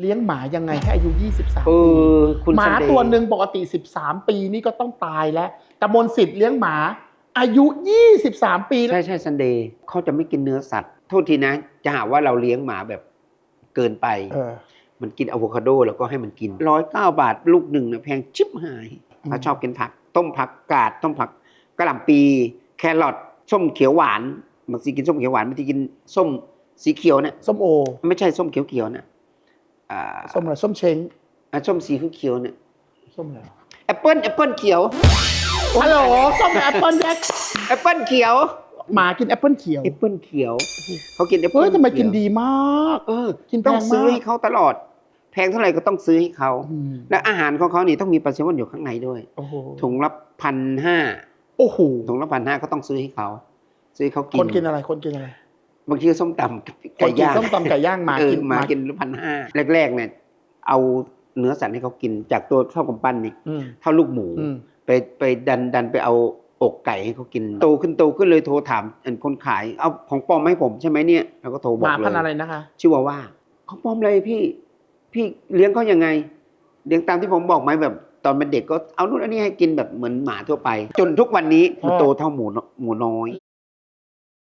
เลี้ยงหมายังไงให้อายุ 23 เอปีอคุณหมาซัเดย์ ตัวหนึ่งปกติ 13 ปีนี่ก็ต้องตายแล้วแต่มนต์สิทธิ์เลี้ยงหมา อายุ 23 ปีใช่ใช่ซันเดย์เขาจะไม่กินเนื้อสัตว์ โทษทีนะ จะหาว่าเราเลี้ยงหมาแบบเกินไป เออ มันกินอะโวคาโดแล้วก็ให้มันกินร้อยเก้าบาทลูกหนึ่งนะแพงชิบหายอืม เขาชอบกินผัก ต้มผักกาด ต้มผักกระหล่ำปี แครอทส้มเขียวหวานบางทีกินส้มเขียวหวานบางทีกินส้มสีเขียวเนี่ยส้มโอ ไม่ใช่ส้มเขียวๆนะ อ่าส้มอะไรส้มเช้งอะส้มสีเขียวๆเนี่ยส้มอะไรแอปเปิ้ลแอปเปิ้ลเขียวฮัลโหลส้มแอปเปิลแยกแอปเปิ้ลเขียวหมากินแอปเปิลเขียวแอปเปิ้ลเขียวเขากินแอปเปิ้เฮ้ลยทำไมกินเขียวดีมากเออกินแพงต้องซื้อมากให้เขาตลอด แพงเท่าไหร่ก็ต้องซื้อให้เขาอืมและอาหารของเขานี่ต้องมีปลาแซลมอนอยู่ข้างในด้วยโอ้โหถุงละพันห้าโอ้โหถุงละพันห้าก็ต้องซื้อให้เขาซื้อให้เขากินคนกินอะไรคนกินอะไร บางทีก็ส้มตำกับคไก่นกินย่างส้มตำไก่ย่างหมาเออกินหมากินพันห้าแรกๆเนี่ยเอาเนื้อสัตว์ให้เขากินจากตัวเท่ากำปั้นนี่อืมเท่าลูกหมูอืมไปไปดันดันไปเอาอกไก่ให้เขากินโตขึ้นโตขึ้นเลยโทรถามอันคนขายเอาของปลอมมาให้ผมใช่ไหมเนี่ยแล้วก็โทรบหอกมาเลพันธุ์อะไรยนะคะชื่อว่าว่าของปลอมเลยพี่พี่เลี้ยงเขายังไง เลี้ยงตามที่ผมบอกไหมแบบตอนเป็นเด็กก็เอานู่นอันนี้ให้กินแบบเหมือนหมาทั่วไป จนทุกวันนี้มันโตเท่าหมูนหมูน้อย